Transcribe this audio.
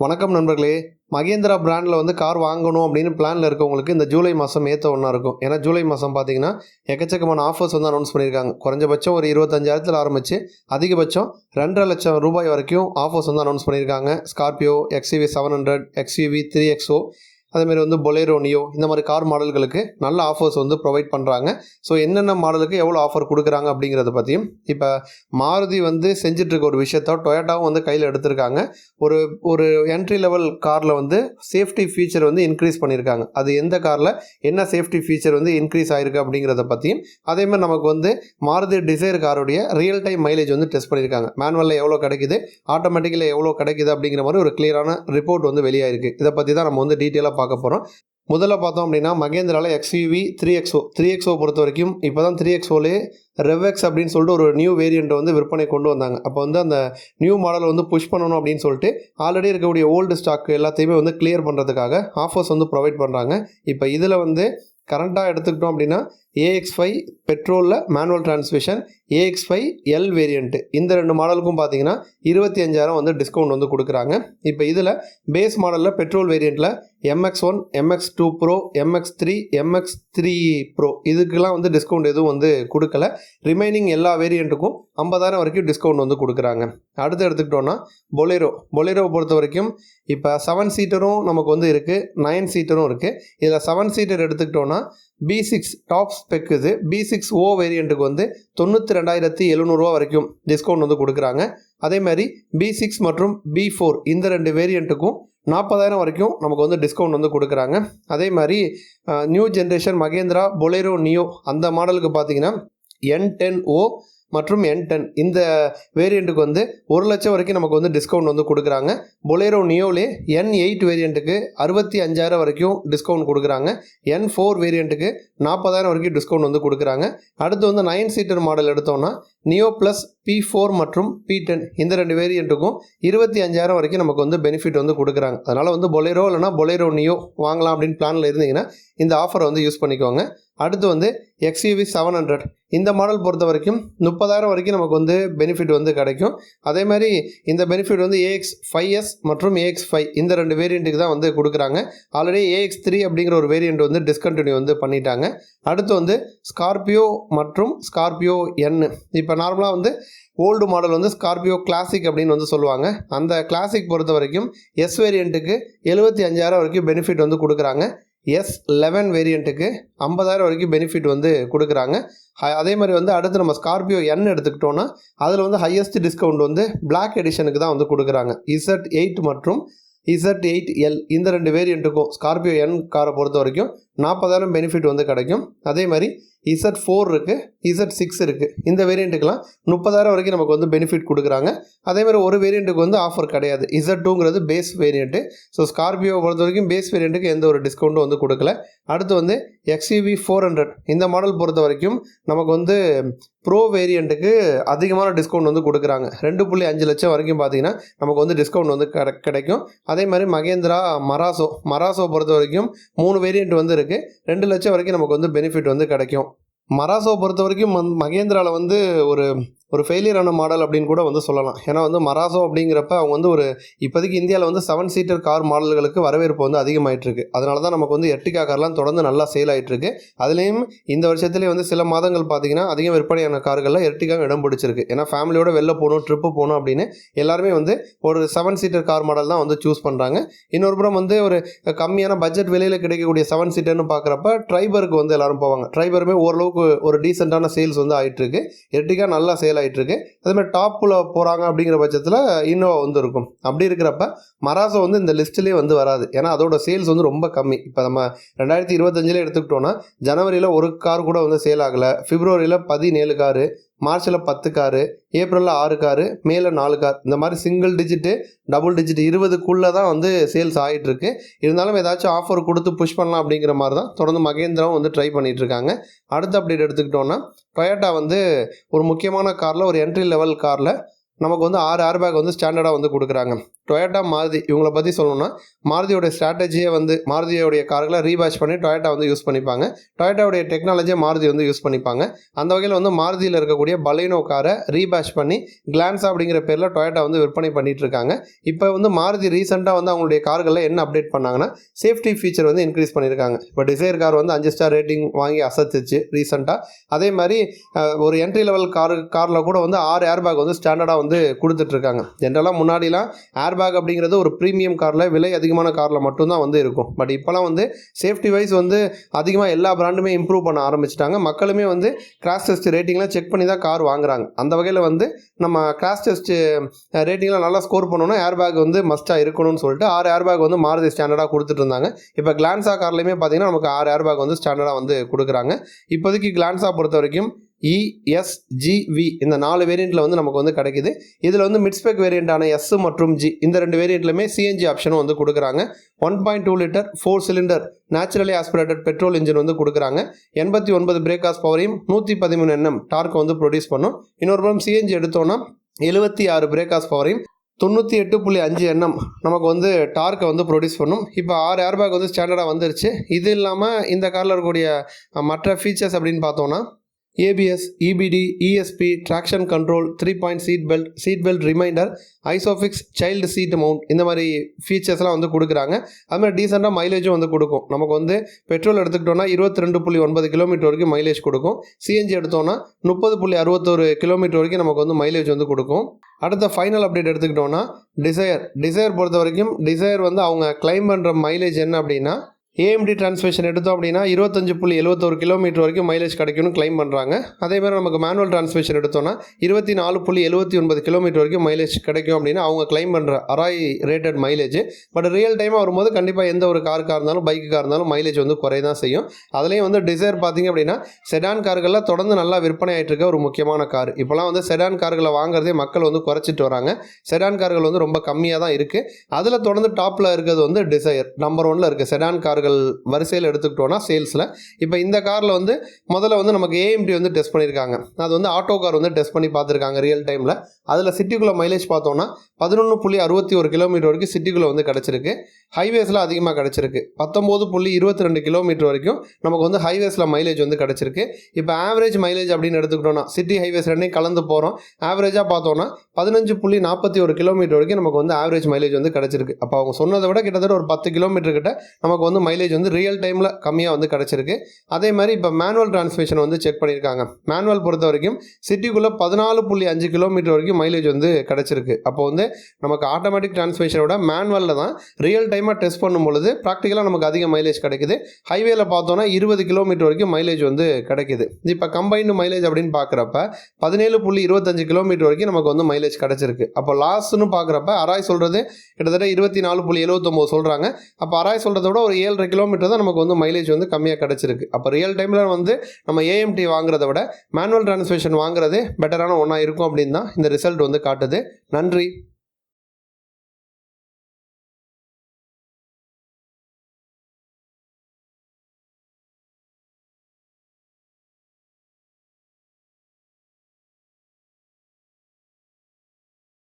வணக்கம் நண்பர்களே. மகேந்திரா பிராண்டில் வந்து கார் வாங்கணும் அப்படின்னு பிளானில் இருக்கவங்களுக்கு இந்த ஜூலை மாதம் ஏற்ற ஒன்றா இருக்கும். ஏன்னா ஜூலை மாதம் பார்த்தீங்கன்னா எக்கச்சக்கமான ஆஃபர்ஸ் வந்து அனௌன்ஸ் பண்ணியிருக்காங்க குறைஞ்சபட்சம் ஒரு இருபத்தஞ்சாயிரத்தில் ஆரம்பித்து அதிகபட்சம் ரெண்டரை லட்சம் ரூபாய் வரைக்கும் ஆஃபர்ஸ் வந்து அனௌன்ஸ் பண்ணியிருக்காங்க Scorpio XUV seven hundred XUV three XO அதேமாரி வந்து பொலேரோனியோ இந்த மாதிரி கார் மாடல்களுக்கு நல்ல ஆஃபர்ஸ் வந்து ப்ரொவைட் பண்ணுறாங்க ஸோ என்னென்ன மாடலுக்கு எவ்வளோ ஆஃபர் கொடுக்குறாங்க அப்படிங்கிறத பற்றியும் இப்போ மாருதி வந்து செஞ்சிட்ருக்க ஒரு விஷயத்த டொயோட்டாவும் வந்து கையில் எடுத்திருக்காங்க. ஒரு ஒரு என்ட்ரி லெவல் காரில் வந்து சேஃப்டி ஃபீச்சர் வந்து இன்க்ரீஸ் பண்ணியிருக்காங்க அது எந்த காரில் என்ன சேஃப்டி ஃபீச்சர் வந்து இன்க்ரீஸ் ஆகிருக்கு அப்படிங்கிறத பற்றியும் அதேமாதிரி நமக்கு வந்து மாருதி டிசைர் காருடைய ரியல் டைம் மைலேஜ் வந்து டெஸ்ட் பண்ணியிருக்காங்க மேனுவலில் எவ்வளோ கிடைக்குது ஆட்டோமேட்டிக்கில் எவ்வளோ கிடைக்குது அப்படிங்கிற மாதிரி ஒரு கிளியரான ரிப்போர்ட் வந்து வெளியாயிருக்கு. இதை பற்றி தான் நம்ம வந்து டீட்டெயிலாக பார்க்க போகிறோம் முதல்ல பார்த்தோம் அப்படின்னா மகேந்திராவில் XUV three XO three XO பொறுத்த வரைக்கும் இப்போ தான் த்ரீ எக்ஸோலே ரெவெக்ஸ் அப்படின்னு சொல்லிட்டு ஒரு நியூ வேரியண்ட்டை வந்து விற்பனை கொண்டு வந்தாங்க. அப்போ வந்து அந்த நியூ மாடலை வந்து புஷ் பண்ணணும் அப்படின்னு சொல்லிட்டு ஆல்ரெடி இருக்கக்கூடிய ஓல்டு ஸ்டாக் எல்லாத்தையுமே வந்து கிளியர் பண்ணுறதுக்காக ஆஃபர்ஸ் வந்து ப்ரொவைட் பண்ணுறாங்க இப்போ இதில் வந்து கரண்ட்டாக எடுத்துக்கிட்டோம் அப்படின்னா AX five பெட்ரோலில் manual transmission AX five L variant இந்த ரெண்டு மாடலுக்கும் பார்த்தீங்கன்னா இருபத்தி அஞ்சாயிரம் வந்து டிஸ்கவுண்ட் வந்து கொடுக்குறாங்க. இப்போ இதில் பேஸ் மாடலில் petrol வேரியண்ட்டில் MX one MX two pro MX three MX three pro இதுக்கெல்லாம் வந்து டிஸ்கவுண்ட் எதுவும் வந்து கொடுக்கல. ரிமைனிங் எல்லா வேரியண்ட்டுக்கும் ஐம்பதாயிரம் வரைக்கும் டிஸ்கவுண்ட் வந்து கொடுக்குறாங்க. அடுத்து எடுத்துக்கிட்டோன்னா பொலேரோ பொலேரோவை பொறுத்த வரைக்கும் இப்போ செவன் சீட்டரும் நமக்கு வந்து இருக்குது நைன் சீட்டரும் இருக்குது இதில் செவன் சீட்டர் எடுத்துக்கிட்டோன்னா பி சிக்ஸ் டாப் ஸ்பெக் இது. பி சிக்ஸ் ஓ வேரியண்ட்டுக்கு வந்து தொண்ணூற்றி ரெண்டாயிரத்தி எழுநூறுவா வரைக்கும் டிஸ்கவுண்ட் வந்து கொடுக்குறாங்க. அதே மாதிரி பி சிக்ஸ் மற்றும் பி ஃபோர் இந்த ரெண்டு வேரியண்ட்டுக்கும் நாற்பதாயிரம் வரைக்கும் நமக்கு வந்து டிஸ்கவுண்ட் வந்து கொடுக்குறாங்க. அதே மாதிரி new generation Mahindra Bolero Neo அந்த மாடலுக்கு பார்த்தீங்கன்னா என் டென் ஓ மற்றும் என் டென் இந்த வேரியண்ட்டுக்கு வந்து ஒரு லட்சம் வரைக்கும் நமக்கு வந்து டிஸ்கவுண்ட் வந்து கொடுக்குறாங்க. பொலேரோ நியோலே என் எயிட் வேரியண்ட்டுக்கு அறுபத்தி அஞ்சாயிரம் வரைக்கும் டிஸ்கவுண்ட் கொடுக்குறாங்க. என் ஃபோர் வேரியண்ட்டுக்கு நாற்பதாயிரம் வரைக்கும் டிஸ்கவுண்ட் வந்து கொடுக்குறாங்க. அடுத்து வந்து நைன் சீட்டர் மாடல் எடுத்தோம்னா நியோ ப்ளஸ் பி ஃபோர் மற்றும் பி டென் இந்த ரெண்டு வேரியண்ட்டுக்கும் இருபத்தி அஞ்சாயிரம் வரைக்கும் நமக்கு வந்து பெனிஃபிட் வந்து கொடுக்குறாங்க. அதனால் வந்து பொலேரோ இல்லைனா பொலேரோ நியோ வாங்கலாம் அப்படின்னு பிளானில் இருந்தீங்கன்னா இந்த ஆஃபரை வந்து யூஸ் பண்ணிக்கோங்க. அடுத்து வந்து எக்ஸ்யூவி செவன் ஹண்ட்ரட் இந்த மாடல் பொறுத்த வரைக்கும் முப்பதாயிரம் வரைக்கும் நமக்கு வந்து பெனிஃபிட் வந்து கிடைக்கும். அதே மாதிரி இந்த பெனிஃபிட் வந்து ஏஎக்ஸ் ஃபைவ் எஸ் மற்றும் ஏஎக்ஸ் ஃபைவ் இந்த ரெண்டு வேரியண்ட்டுக்கு தான் வந்து கொடுக்குறாங்க. ஆல்ரெடி ஏஎக்ஸ் த்ரீ அப்படிங்கிற ஒரு வேரியண்ட் வந்து டிஸ்கண்டினியூ வந்து பண்ணிட்டாங்க. அடுத்து வந்து ஸ்கார்பியோ மற்றும் ஸ்கார்பியோ என் இப்போ நார்மலாக வந்து ஓல்டு மாடல் வந்து ஸ்கார்பியோ கிளாசிக் அப்படின்னு வந்து சொல்லுவாங்க. அந்த கிளாசிக் பொறுத்த வரைக்கும் எஸ் வேரியண்ட்டுக்கு எழுபத்தி அஞ்சாயிரம் வரைக்கும் பெனிஃபிட் வந்து கொடுக்குறாங்க. எஸ் லெவன் வேரியண்ட்டுக்கு ஐம்பதாயிரம் வரைக்கும் பெனிஃபிட் வந்து கொடுக்குறாங்க. அதே மாதிரி வந்து அடுத்து நம்ம ஸ்கார்பியோ என் எடுத்துக்கிட்டோன்னா அதில் வந்து ஹையஸ்ட் டிஸ்கவுண்ட் வந்து பிளாக் எடிஷனுக்கு தான் வந்து கொடுக்குறாங்க. இசட் எயிட் மற்றும் இசட் எயிட் எல் இந்த ரெண்டு வேரியண்ட்டுக்கும் ஸ்கார்பியோ என் காரை பொறுத்த வரைக்கும் நாற்பதாயிரம் பெனிஃபிட் வந்து கிடைக்கும். அதே மாதிரி இசட் ஃபோர் இருக்குது இசட் சிக்ஸ் இருக்குது இந்த வேரியண்ட்டுக்கெலாம் முப்பதாயிரம் வரைக்கும் நமக்கு வந்து பெனிஃபிட் கொடுக்குறாங்க. அதே மாதிரி ஒரு வேரியண்ட்டுக்கு வந்து ஆஃபர் கிடையாது. இசட் டூங்கிறது பேஸ் வேரியண்ட்டு ஸோ ஸ்கார்பியோ பொறுத்த வரைக்கும் பேஸ் வேரியண்ட்டுக்கு எந்த ஒரு டிஸ்கவுண்ட்டும் வந்து கொடுக்கல. அடுத்து வந்து எக்ஸ்யூவி ஃபோர் ஹண்ட்ரட் இந்த மாடல் பொறுத்த வரைக்கும் நமக்கு வந்து ப்ரோ வேரியண்ட்டுக்கு அதிகமான டிஸ்கவுண்ட் வந்து கொடுக்குறாங்க. ரெண்டு புள்ளி அஞ்சு லட்சம் வரைக்கும் பார்த்தீங்கன்னா நமக்கு வந்து டிஸ்கவுண்ட் வந்து கிடைக்கும். அதே மாதிரி மகேந்திரா மராசோ மராசோ பொறுத்த வரைக்கும் மூணு வேரியண்ட் வந்து இருக்குது ரெண்டு லட்சம் வரைக்கும் நமக்கு வந்து பெனிஃபிட் வந்து கிடைக்கும். மராசோ பொறுத்த வரைக்கும் மகேந்திராவில் வந்து ஒரு ஒரு ஃபெயிலியரான மாடல் அப்படின்னு கூட வந்து சொல்லலாம். ஏன்னா வந்து மராசோ அப்படிங்கிறப்ப அவங்க வந்து ஒரு இப்போதைக்கு இந்தியாவில் வந்து செவன் சீட்டர் கார் மாடல்களுக்கு வரவேற்பு வந்து அதிகமாயிட்டு இருக்கு. அதனால தான் நமக்கு வந்து எர்டிகா கார்லாம் தொடர்ந்து நல்லா சேல் ஆகிட்டுருக்கு அதுலேயும் இந்த வருஷத்துலேயே வந்து சில மாதங்கள் பார்த்தீங்கன்னா அதிகம் விற்பனையான கார்களில் எர்டிகா இடம் பிடிச்சிருக்கு. ஏன்னா ஃபேமிலியோட வெளில போகணும் ட்ரிப்பு போகணும் அப்படின்னு எல்லாருமே வந்து ஒரு செவன் சீட்டர் கார் மாடல் தான் வந்து சூஸ் பண்ணுறாங்க இன்னொரு புறம் வந்து ஒரு கம்மியான பட்ஜெட் விலையில் கிடைக்கக்கூடிய செவன் சீட்டர்னு பார்க்குறப்ப ட்ரைபருக்கு வந்து எல்லாரும் போவாங்க. ட்ரைபருமே ஓரளவுக்கு ஒரு டீசெண்டான சேல்ஸ் வந்து ஆகிட்டுருக்கு எர்டிகா நல்லா சேல் ஆகிட்டுருக்கு அதேமாதிரி அதே மாதிரி டாப்பில் போகிறாங்க அப்படிங்கிற பட்சத்தில் இன்னோவா வந்து இருக்கும் அப்படி இருக்கிறப்ப மராசோ வந்து இந்த லிஸ்ட்லேயே வந்து வராது. ஏன்னா அதோட சேல்ஸ் வந்து ரொம்ப கம்மி. இப்போ நம்ம ரெண்டாயிரத்தி இருபத்தஞ்சில் எடுத்துக்கிட்டோன்னா ஜனவரியில் ஒரு கார் கூட வந்து சேல் ஆகலை. பிப்ரவரியில் பதினேழு காரு மார்ச்சில் பத்து காரு ஏப்ரலில் ஆறு காரு மேல நாலு கார். இந்த மாதிரி சிங்கிள் டிஜிட்டு டபுள் டிஜிட் இருபதுக்குள்ளே தான் வந்து சேல்ஸ் ஆகிட்டுருக்கு இருந்தாலும் ஏதாச்சும் ஆஃபர் கொடுத்து புஷ் பண்ணலாம் அப்படிங்கிற மாதிரி தான் தொடர்ந்து மகேந்திராவும் வந்து ட்ரை பண்ணிகிட்ருக்காங்க அடுத்த அப்டேட் எடுத்துக்கிட்டோன்னா டொயோட்டா வந்து ஒரு முக்கியமான காரில் ஒரு என்ட்ரி லெவல் காரில் நமக்கு வந்து ஆறு ஏர் பேக் வந்து ஸ்டாண்டர்டாக வந்து கொடுக்குறாங்க. டொயோட்டா மாருதி இவங்கள பற்றி சொல்லணும்னா மாருதியோடைய ஸ்ட்ராட்டஜியே வந்து மாருதியோடைய கார்களை ரீபேட்ச் பண்ணி டொயோட்டா வந்து யூஸ் பண்ணிப்பாங்க. டொயேட்டாவுடைய டெக்னாலஜியை மாருதி வந்து யூஸ் பண்ணிப்பாங்க. அந்த வகையில் வந்து மாருதியில் இருக்கக்கூடிய பலினோ காரை ரீபேட்ச் பண்ணி கிளான்ஸா அப்படிங்கிற பேரில் டொயோட்டா வந்து விற்பனை பண்ணிட்டு இருக்காங்க. இப்போ வந்து மாருதி ரீசெண்டாக வந்து அவங்களுடைய கார்களில் என்ன அப்டேட் பண்ணாங்கன்னா சேஃப்டி ஃபீச்சர் வந்து இன்க்ரீஸ் பண்ணியிருக்காங்க இப்போ டிசைர் கார் வந்து அஞ்சு ஸ்டார் ரேட்டிங் வாங்கி அசத்துச்சு ரீசெண்டாக அதே மாதிரி ஒரு என்ட்ரி லெவல் கார் காரில் கூட வந்து ஆறு ஏர் பேக் வந்து ஸ்டாண்டர்டாக வந்து கொடுத்துட்ருக்காங்க ஜென்ரலாக முன்னாடிலாம் ஏர் ஏர்பேக் அப்படிங்கிறது ஒரு ப்ரீமியம் காரில் விலை அதிகமான காரில் மட்டும்தான் வந்து இருக்கும். பட் இப்போலாம் வந்து சேஃப்டி வைஸ் வந்து அதிகமாக எல்லா பிராண்டுமே இம்ப்ரூவ் பண்ண ஆரம்பிச்சிட்டாங்க. மக்களுமே வந்து கிராஷ் டெஸ்ட் ரேட்டிங்லாம் செக் பண்ணி தான் கார் வாங்குறாங்க. அந்த வகையில் வந்து நம்ம கிராஷ் டெஸ்ட் ரேட்டிங்லாம் நல்லா ஸ்கோர் பண்ணணும்னா ஏர்பேக் வந்து மஸ்ட்டாக இருக்கணும்னு சொல்லிட்டு ஆறு ஏர்பேக் வந்து மாருதி ஸ்டாண்டர்டாக கொடுத்துட்டு இருந்தாங்க. இப்போ கிளான்ஸா கார்லையுமே பார்த்தீங்கன்னா நமக்கு ஆறு ஏர்பேக் வந்து ஸ்டாண்டர்டாக வந்து கொடுக்குறாங்க. இப்போதைக்கு கிளான்ஸா பொறுத்த வரைக்கும் இஎஸ்ஜிவி இந்த நாலு வேரியண்ட்டில் வந்து நமக்கு வந்து கிடைக்குது. இதில் வந்து மிட்ஸ்பெக் வேரியண்ட்டான எஸ் மற்றும் ஜி இந்த ரெண்டு வேரியண்ட்லையுமே சிஎன்ஜி ஆப்ஷனும் வந்து கொடுக்குறாங்க. One point two litre four cylinder naturally aspirated petrol engine வந்து கொடுக்குறாங்க. எண்பத்தி ஒன்பது பிரேக்காஸ் பவரையும் நூற்றி பதிமூணு என்எம் டார்க் வந்து ப்ரொடியூஸ் பண்ணும். இன்னொரு புறம் சிஎன்ஜி எடுத்தோன்னா எழுபத்தி ஆறு பிரேக்காஸ் பவரையும் தொண்ணூற்றி எட்டு புள்ளி அஞ்சு எண்ணம் நமக்கு வந்து டார்க்கை வந்து ப்ரொடியூஸ் பண்ணும். இப்போ ஆறு ஏர்பேக் வந்து ஸ்டாண்டர்டாக வந்துருச்சு. இது இல்லாமல் இந்த காரில் இருக்கக்கூடிய மற்ற ஃபீச்சர்ஸ் அப்படின்னு பார்த்தோன்னா ABS EBD ESP traction control three point seat belt seat belt reminder ISOFIX child seat mount இந்த மாதிரி ஃபீச்சர்ஸ்லாம் வந்து கொடுக்குறாங்க. அது மாதிரி டீசெண்டாக மைலேஜும் வந்து கொடுக்கும். நமக்கு வந்து பெட்ரோல் எடுத்துக்கிட்டோம்னா இருபத்தி ரெண்டு புள்ளி ஒன்பது கிலோமீட்டர் வரைக்கும் மைலேஜ் கொடுக்கும். சிஎன்ஜி எடுத்தோம்னா முப்பது புள்ளி அறுபத்தொரு கிலோமீட்டர் வரைக்கும் நமக்கு வந்து மைலேஜ் வந்து கொடுக்கும். அடுத்த ஃபைனல் அப்டேட் எடுத்துக்கிட்டோம்னா டிசையர் டிசையர் பொறுத்த வரைக்கும் டிசையர் வந்து அவங்க கிளைம் பண்ணுற மைலேஜ் என்ன அப்படின்னா ஏஎம்டி டிரான்ஸ்மிஷன் எடுத்தோம் அப்படின்னா இருபத்தஞ்சு புள்ளி எழுபத்தோரு கிலோமீட்டர் வரைக்கும் மைலேஜ் கிடைக்கும்னு கிளைம் பண்ணுறாங்க அதே மாதிரி நமக்கு மேனுவல் டிரான்ஸ்மிஷன் எடுத்தோம்னா இருபத்தி நாலு புள்ளி எழுபத்தி ஒன்பது கிலோமீட்டர் வரைக்கும் மைலேஜ் கிடைக்கும் அப்படின்னு அவங்க கிளைம் பண்ணுற ARAI rated mileage but real டைமாக வரும்போது கண்டிப்பாக எந்த ஒரு காருக்காக இருந்தாலும் பைக்குக்காக இருந்தாலும் மைலேஜ் வந்து குறை தான் செய்யும். அதுலேயும் வந்து டிசைர் பார்த்தீங்க அப்படின்னா செடான் கார்களில் தொடர்ந்து நல்லா விற்பனை ஆகிட்டு இருக்க ஒரு முக்கியமான கார் இப்போலாம் வந்து செடான் கார்களை வாங்குறதே மக்கள் வந்து குறைச்சிட்டு வராங்க. செடான் கார்கள் வந்து ரொம்ப கம்மியாக தான் இருக்குது அதில் தொடர்ந்து டாப்பில் இருக்கிறது வந்து டிசைர் நம்பர் ஒன்ல இருக்குது செடான் கார்கள் வரிசையில் எடுத்துக்கிட்டோன்னா சேல்ஸில் இப்போ இந்த காரில் வந்து முதல்ல வந்து நமக்கு ஏஎம்டி வந்து டெஸ்ட் பண்ணியிருக்காங்க அது வந்து ஆட்டோ கார் வந்து டெஸ்ட் பண்ணி பார்த்துருக்காங்க ரியல் டைமில் அதில் சிட்டிக்குள்ளே மைலேஜ் பார்த்தோன்னா பதினொன்று புள்ளி அறுபத்தி ஒரு கிலோமீட்டர் வரைக்கும் சிட்டிக்குள்ளே வந்து கிடச்சிருக்கு. ஹைவேஸில் அதிகமாக கிடச்சிருக்கு. பத்தொம்போது புள்ளி இருபத்தி ரெண்டு கிலோமீட்டர் வரைக்கும் நமக்கு வந்து ஹைவேஸில் மைலேஜ் வந்து கிடச்சிருக்கு. இப்போ ஆவரேஜ் மைலேஜ் அப்படின்னு எடுத்துக்கிட்டோன்னா சிட்டி ஹைவேஸ் ரெண்டையும் கலந்து போகிறோம் ஆவரேஜாக பார்த்தோன்னா பதினஞ்சு புள்ளி நாற்பத்தி ஒரு கிலோமீட்டர் வரைக்கும் நமக்கு வந்து ஆவரேஜ் மைலேஜ் வந்து கிடச்சிருக்கு. அப்போ அவங்க சொன்னதை விட கிட்டத்தட்ட ஒரு பத்து கிலோமீட்டர் கிட்ட நமக்கு வந்து மைலேஜ் மைலேஜ் வந்து ரியல் டைமில் கம்மியாக வந்து கிடச்சிருக்கு. அதே மாதிரி இப்போ மேனுவல் டிரான்ஸ்மிஷன் வந்து செக் பண்ணியிருக்காங்க. மேனுவல் பொறுத்த வரைக்கும் சிட்டிக்குள்ளே பதினாலு புள்ளி அஞ்சு கிலோமீட்டர் வரைக்கும் மைலேஜ் வந்து கிடச்சிருக்கு. அப்போ வந்து நமக்கு ஆட்டோமேட்டிக் டிரான்ஸ்மிஷனோட மேனுவலில் தான் ரியல் டைமாக டெஸ்ட் பண்ணும் பொழுது ப்ராக்டிக்கலாக நமக்கு அதிக மைலேஜ் கிடைக்குது. ஹைவேல பார்த்தோன்னா இருபது கிலோமீட்டர் வரைக்கும் மைலேஜ் வந்து கிடைக்குது. இப்போ கம்பைன்டு மைலேஜ் அப்படின்னு பார்க்குறப்ப பதினேழு புள்ளி இருபத்தஞ்சு கிலோமீட்டர் வரைக்கும் நமக்கு வந்து மைலேஜ் கிடச்சிருக்கு. அப்போ லாஸ்ட்னு பார்க்குறப்ப அராய் சொல்கிறது கிட்டத்தட்ட இருபத்தி நாலு புள்ளி எழுபத்தொம்போது சொல்கிறாங்க அப்போ அராய் சொல்கிறத விட ஒரு ஏழு ஏழரை கிலோமீட்டர் தான் நமக்கு வந்து மைலேஜ் வந்து கம்மியாக கிடச்சிருக்கு. அப்போ ரியல் டைமில் வந்து நம்ம ஏஎம்டி வாங்குறத விட மேனுவல் டிரான்ஸ்மிஷன் வாங்குறது பெட்டரான ஒன்றா இருக்கும் அப்படின்னு தான் இந்த ரிசல்ட் வந்து காட்டுது. நன்றி.